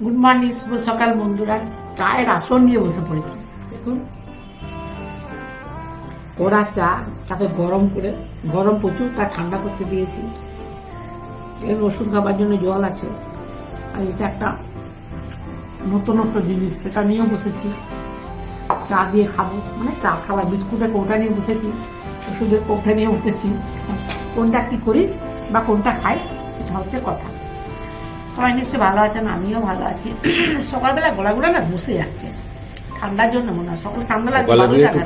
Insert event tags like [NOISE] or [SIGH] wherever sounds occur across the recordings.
Good morning শুভ সকাল বন্ধুরা। চায়ের আসন নিয়ে বসে পড়েছি। দেখুন। কড়া চা, তাকে গরম করে, গরম প্রচুর তা ঠান্ডা করতে দিয়েছি। এর ওষুধ খাবার জন্য জল আছে। আর এটা একটা নতুনত্ব জিনিস, সেটা নিয়ে বসেছি। চা দিয়ে খাব। মানে চা খাবার বিস্কুটের কৌটা নিয়ে বসেছি। ওষুধের কৌটা নিয়ে বসেছি। কোনটা কি করি বা কোনটা খাই, সেটা হচ্ছে কথা। সবাই নিশ্চয়ই ভালো আছেন আমিও ভালো আছি। [CLEARS THROAT] সকালবেলা গলাগুলো না বসে যাচ্ছে। ঠান্ডার জন্য মনে হয়। সকালে ঠান্ডা লাগছে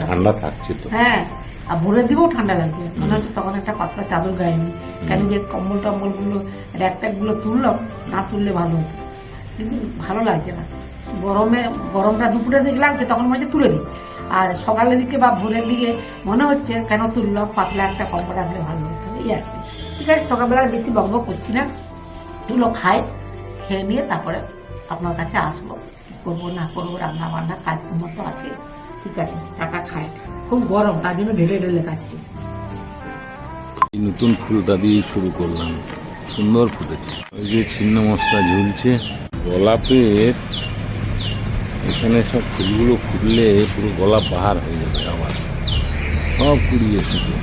ঠান্ডা। থাকছে তো। হ্যাঁ আর ভোরের দিকেও ঠান্ডা লাগছে। মনে হচ্ছে তখন একটা পাতলা চাদর গায়ে নি কেন যে কম্বল টম্বলগুলো র্যাক ট্যাকগুলো তুললাম না তুললে ভালো হতো। কিন্তু ভালো লাগছে না। গরমে গরমটা দুপুরের দিকে লাগছে তখন মনে হচ্ছে তুলে দিই। আর সকালের দিকে বা ভোরের দিকে মনে হচ্ছে কেন তুললাম পাতলা একটা কম্বল রাখলে ভালো হতো। এই আর কি। ঠিক আছে সকালবেলা বেশি বকবক করছি না। তুলো খাই খেয়ে নিয়ে তারপরে আপনার কাছে আসব। করব, না করব রান্না বান্না কাজকর্ম তো আছে। ঠিক আছে চাটা খায় খুব গরম, তার জন্য ঢেলে ঢেলে খাচ্ছি। নতুন ফুলটা দিয়ে শুরু করলাম। সুন্দর ফুটেছে। ওই যে ছিন্ন মশলা ঝুলছে, গোলাপের এখানে সব ফুলগুলো ফুটলে পুরো গোলাপ বাহার হয়ে যাবে আবার। সব কুড়ি এসেছে।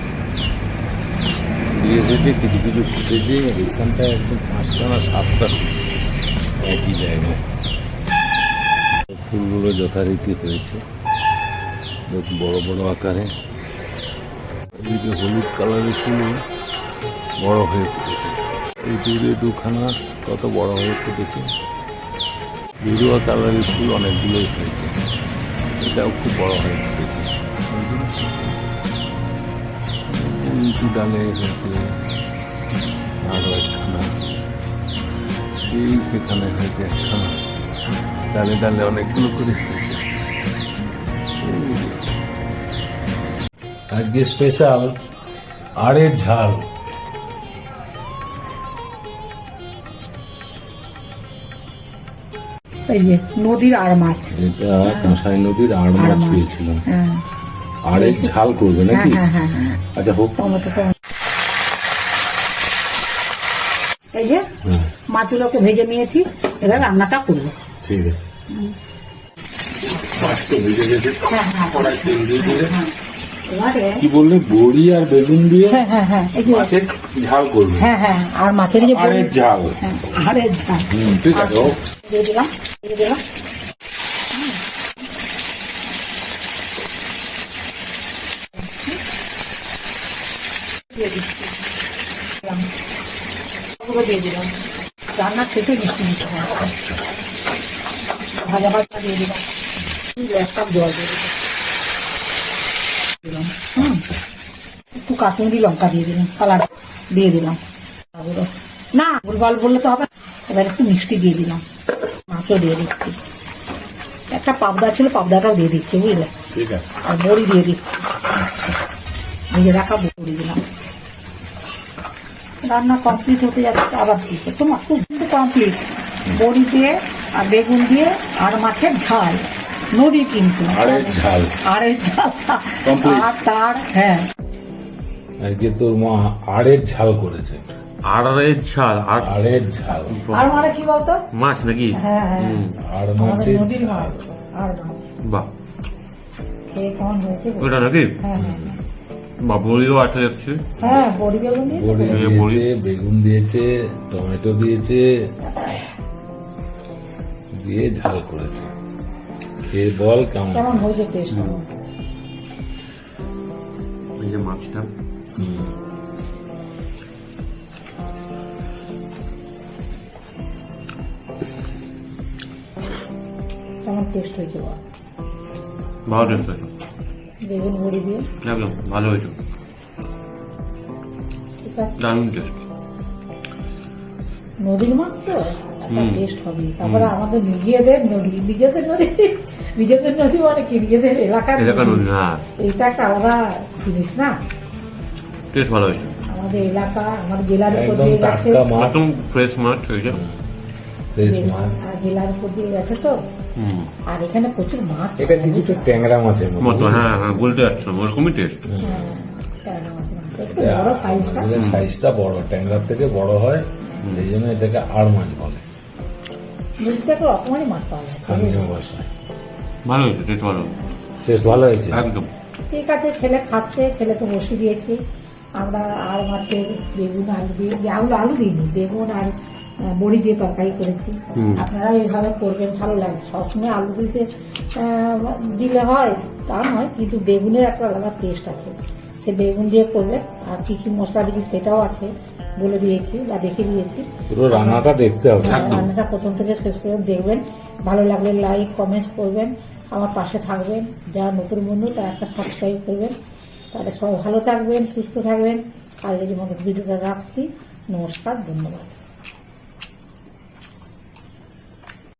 কুড়ি এসেছে, কিছু কিছু ফুটেছে এখানটায় একদম পাঁচটা না সাতটা একই জায়গায়। ফুলগুলো যথারীতি হয়েছে। বেশ বড় বড় আকারে। এই যে হলুদ কালারের ফুল বড় হয়ে ফুটেছে। এই দূরে দুখানা কত বড় হয়ে ফুটেছে। গেরুয়া কালারের ফুল অনেকগুলোই হয়েছে। এটাও খুব বড় হয়ে ফুটেছে। উঁচু ডালে হয়েছে। আরও একখানা সেই সেখানে হয়েছে একখানা ডালে ডালে অনেকগুলো করে হয়েছে। আজকে স্পেশাল আড়ের ঝাল। এই যে নদীর আর মাছ। এটা কাঁসাই নদীর মাছ মাছ। পেয়েছিলাম। হ্যাঁ। আড়ের ঝাল করবে হ্যাঁ নাকি? হ্যাঁ হ্যাঁ হ্যাঁ। আচ্ছা হোক। টমেটো। এই যে? হ্যাঁ, মাছগুলোকে ভেজে নিয়েছি এবার রান্নাটা করব। ঠিক আছে। হ্যাঁ হ্যাঁ কি বললে? বড়ি আর বেগুন দিয়ে? হ্যাঁ হ্যাঁ হ্যাঁ মাছের ঝাল করবে। হ্যাঁ হ্যাঁ আর মাছের যে বড়ি- ঝাল। হ্যাঁ, ঝাল। ঠিক আছে দিয়ে দিলাম দিয়ে দিলাম। দিয়ে দিচ্ছি। দিয়ে দিলাম। রান্নার শেষে মিষ্টি দিতে হবে ভাজা ভাজা দিয়ে দিলাম। এক কাপ জল দিয়ে দিলাম। হুম। একটু কাশ্মীরি লঙ্কা দিয়ে দিলাম কালার দিয়ে দিলাম। না ভুলভাল বললে তো হবে। এবার একটু মিষ্টি দিয়ে দিলাম। মাছও দিয়ে দিচ্ছি। একটা পাবদা ছিল পাবদাটাও দিয়ে দিচ্ছি বুঝলে? আর বড়ি দিয়ে দিচ্ছি। ভেজে রাখা বড়ি দিলাম। রান্না কমপ্লিট হতে যাচ্ছে আবার দিচ্ছে তোমার খুব কমপ্লিট বড়ি দিয়ে আর বেগুন দিয়ে আর মাছের ঝাল। নদী কিন্তু। আড়ের ঝাল। আড়ের ঝাল. আর তার হ্যাঁ। আজকে তোর মা আড়ের ঝাল করেছে। আড়াইয়ের ঝাল আর আড়ের ঝাল। আর মানে কি বলতো? মাছ নাকি? হ্যাঁ হ্যাঁ। আর মাছের ঝাল। মাছ। আর মাছ। বাহ। খেয়ে কেমন হয়েছে ওটা নাকি? হ্যাঁ হ্যাঁ। বা বড়িও আছে দেখছি হ্যাঁ বড়ি বেগুন দিয়ে বড়ি দিয়েছে বেগুন দিয়েছে টমেটো দিয়েছে দিয়ে ঝাল করেছে। খেয়ে বল কেমন? কেমন হয়েছে টেস্ট এই যে মাছটা। কেমন টেস্ট হয়েছে বল? ভালো টেস্ট আছে বেগুন বড়ি দিয়ে। একদম ভালো হয়েছে। ঠিক আছে। দারুণ টেস্ট নদীর মাছ তো? একটা টেস্ট হবে। তারপরে আমাদের নিজেদের নদী নিজেদের নদী নিজেদের নদী মানে কি? নিজেদের এলাকার এলাকার নদী। নদী হ্যাঁ একটা আলাদা জিনিস না? টেস্ট ভালো হয়েছে। আমাদের এলাকা আমাদের জেলার উপর দিয়ে গেছে একদম ফ্রেশ মাছ হয়েছে। জেলার উপর দিয়ে গেছে তো। আর এখানে প্রচুর মাছ এটা কিছুটা ট্যাংরা মাছের মতো। হ্যাঁ হ্যাঁ বলতে যাচ্ছিলাম ওরকমই টেস্ট হ্যাঁ, বড় সাইজটা সাইজটা বড় ট্যাংরার থেকে বড় হয় এই জন্য এটাকে আড় মাছ বলে। মাছ স্থানীয় ভাষায়। ভালো হয়েছে টেস্ট ভালো। বেশ ভালো হয়েছে। একদম। ঠিক আছে ছেলে খাচ্ছে ছেলে তো বসিয়ে দিয়েছি। আমরা আর মাছের বেগুন আলু দিয়ে আলু আলু দিইনি বেগুন আর বড়ি দিয়ে তরকারি করেছি। আপনারা এইভাবে করবেন ভালো লাগবে সবসময় আলু দিতে দিলে হয় তা নয় কিন্তু বেগুনের একটা আলাদা টেস্ট আছে। সে বেগুন দিয়ে করবেন আর কি কি মশলা দিচ্ছি সেটাও আছে বলে দিয়েছি বা দেখে দিয়েছি। পুরো রান্নাটা দেখতে হবে। হ্যাঁ, রান্নাটা প্রথম থেকে শেষ পর্যন্ত দেখবেন। ভালো লাগলে লাইক কমেন্টস করবেন আমার পাশে থাকবেন। যারা নতুন বন্ধু তারা একটা সাবস্ক্রাইব করবেন। তাহলে সবাই ভালো থাকবেন সুস্থ থাকবেন। আজকের মতো ভিডিওটা রাখছি নমস্কার ধন্যবাদ।